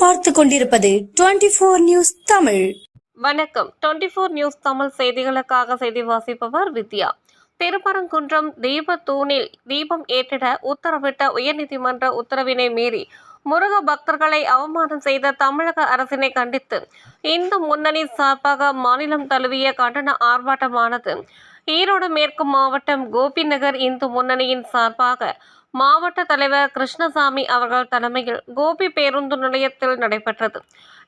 பார்த்து கொண்டிருப்பது twenty four news Tamil. வணக்கம். டுவெண்ட்டி ஃபோர் நியூஸ் தமிழ் செய்திகளுக்காக செய்தி வாசிப்பவர் வித்யா. திருப்பரங்குன்றம் தீபத்தூணில் தீபம் ஏற்றிட உத்தரவிட்ட உயர்நீதிமன்ற உத்தரவினை மீறி முருக பக்தர்களை அவமானம் செய்த தமிழக அரசினை கண்டித்து இந்து முன்னணி சார்பாக மாநிலம் தழுவிய கண்டன ஆர்ப்பாட்டமானது. ஈரோடு மேற்கு மாவட்டம் கோபிநகர் இந்து முன்னணியின் சார்பாக மாவட்ட தலைவர் கிருஷ்ணசாமி அவர்கள் தலைமையில் கோபி பேருந்து நிலையத்தில் நடைபெற்றது.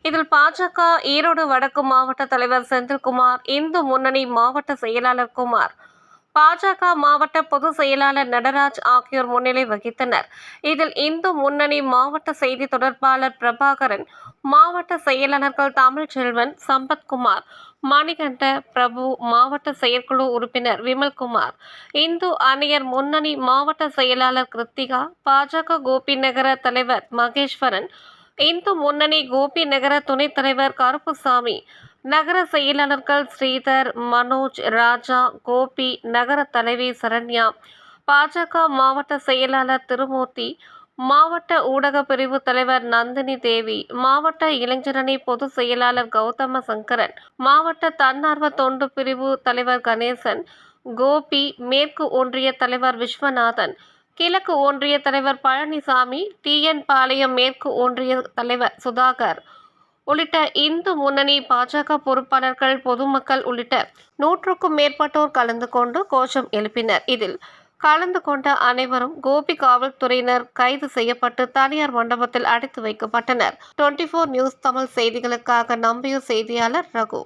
இதில் பாஜக ஈரோடு வடக்கு மாவட்ட தலைவர் செந்தில்குமார் இந்து முன்னணி மாவட்ட செயலாளர் குமார் பாஜக மாவட்ட பொதுச் செயலாளர் நடராஜ் ஆகியோர் முன்னிலை வகித்தனர். இதில் இந்து முன்னணி மாவட்ட செய்தி தொடர்பாளர் பிரபாகரன் மாவட்ட செயலாளர்கள் தமிழ்ச்செல்வன் சம்பத்குமார் மணிகண்ட பிரபு மாவட்ட செயற்குழு உறுப்பினர் விமல்குமார் இந்து அணியர் முன்னணி மாவட்ட செயலாளர் கிருத்திகா பாஜக கோபி நகர தலைவர் மகேஸ்வரன் இந்து முன்னணி கோபி நகர துணைத் தலைவர் கருப்புசாமி நகர செயலாளர்கள் ஸ்ரீதர் மனோஜ் ராஜா கோபி நகர தலைவி சரண்யா பாஜக மாவட்ட செயலாளர் திருமூர்த்தி மாவட்ட ஊடக பிரிவு தலைவர் நந்தினி தேவி மாவட்ட இளைஞரணி பொதுச் செயலாளர் கௌதம சங்கரன் மாவட்ட தன்னார்வ தொண்டு பிரிவு தலைவர் கணேசன் கோபி மேற்கு ஒன்றிய தலைவர் விஸ்வநாதன் கிழக்கு ஒன்றிய தலைவர் பழனிசாமி டிஎன் பாளையம் மேற்கு ஒன்றிய தலைவர் சுதாகர் உள்ளிட்ட இந்து முன்னணி பாஜக பொறுப்பாளர்கள் பொதுமக்கள் உள்ளிட்ட நூற்றுக்கும் மேற்பட்டோர் கலந்து கொண்டு கோஷம் எழுப்பினர். இதில் கலந்து கொண்ட அனைவரும் கோபி காவல்துறையினர் கைது செய்யப்பட்டு தனியார் மண்டபத்தில் அடைத்து வைக்கப்பட்டனர். டுவெண்ட்டி ஃபோர் நியூஸ் தமிழ் செய்திகளுக்காக நம்பியூர் செய்தியாளர் ரகு.